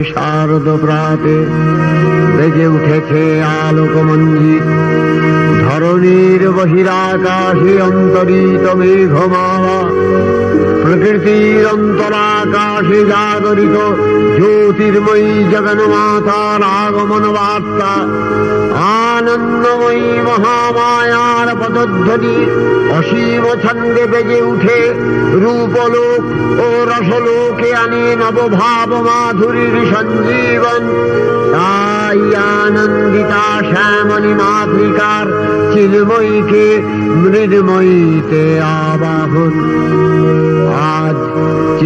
শারদ প্রাতে বেজে উঠেছে আলোক মঞ্জিত ধরণীর বহিরাকাশে অন্তরিত মেঘমালা প্রকৃতির অন্তরাকাশে জাগরিত জ্যোতির্ময়ী জগন্মাতার আগমন বার্তা আনন্দময়ী মহামায়ার পদধ্বনি অসীম ছন্দে বেজে উঠে রূপলোক ও রসলোকে আনে নবভাব মাধুরীর সঞ্জীবন। তাই আনন্দিতা শ্যামলী মাতৃকার চিন্ময়ীকে মৃন্ময়ীতে আবাহন।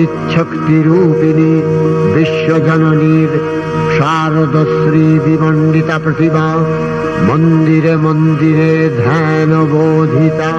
চিচ্ছক্তি রূপিণী বিশ্বজননীর শারদশ্রী বিমণ্ডিতা প্রতিমা মন্দিরে মন্দিরে ধ্যান বোধিতা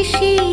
ঋষি